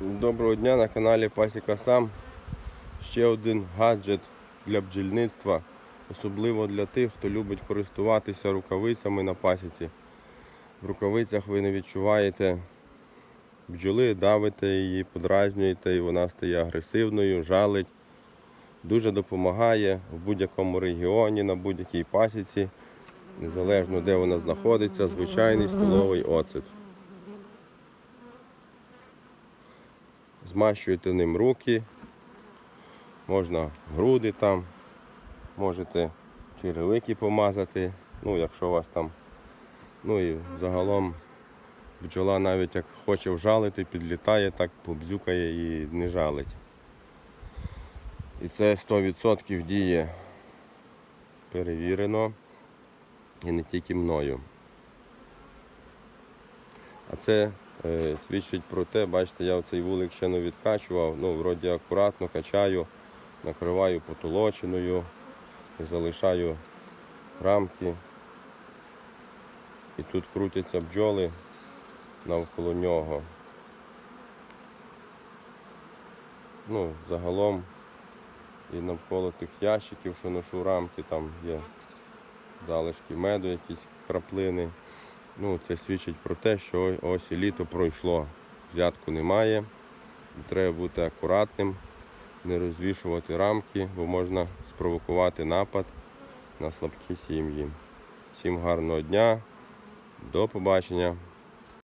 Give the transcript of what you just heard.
Доброго дня на каналі Пасіка Сам. Ще один гаджет для бджільництва, особливо для тих, хто любить користуватися рукавицями на пасіці. В рукавицях ви не відчуваєте бджоли, давите її, подразнюєте і вона стає агресивною, жалить. Дуже допомагає в будь-якому регіоні, на будь-якій пасіці, незалежно де вона знаходиться, звичайний столовий оцет. Змащуєте ним руки, можна груди там, можете черевики помазати, ну якщо у вас там, ну і загалом бджола навіть як хоче вжалити, підлітає, так побзюкає і не жалить. І це 100% діє перевірено і не тільки мною. А це свідчить про те, бачите, я цей вулик ще не відкачував, ну, вроді акуратно качаю, накриваю потолочиною, залишаю рамки. І тут крутяться бджоли навколо нього. Ну, загалом і навколо тих ящиків, що ношу рамки, там є залишки меду, якісь краплини. Ну, це свідчить про те, що ось і літо пройшло. Взятку немає. Треба бути акуратним, не розвішувати рамки, бо можна спровокувати напад на слабкі сім'ї. Всім гарного дня, до побачення.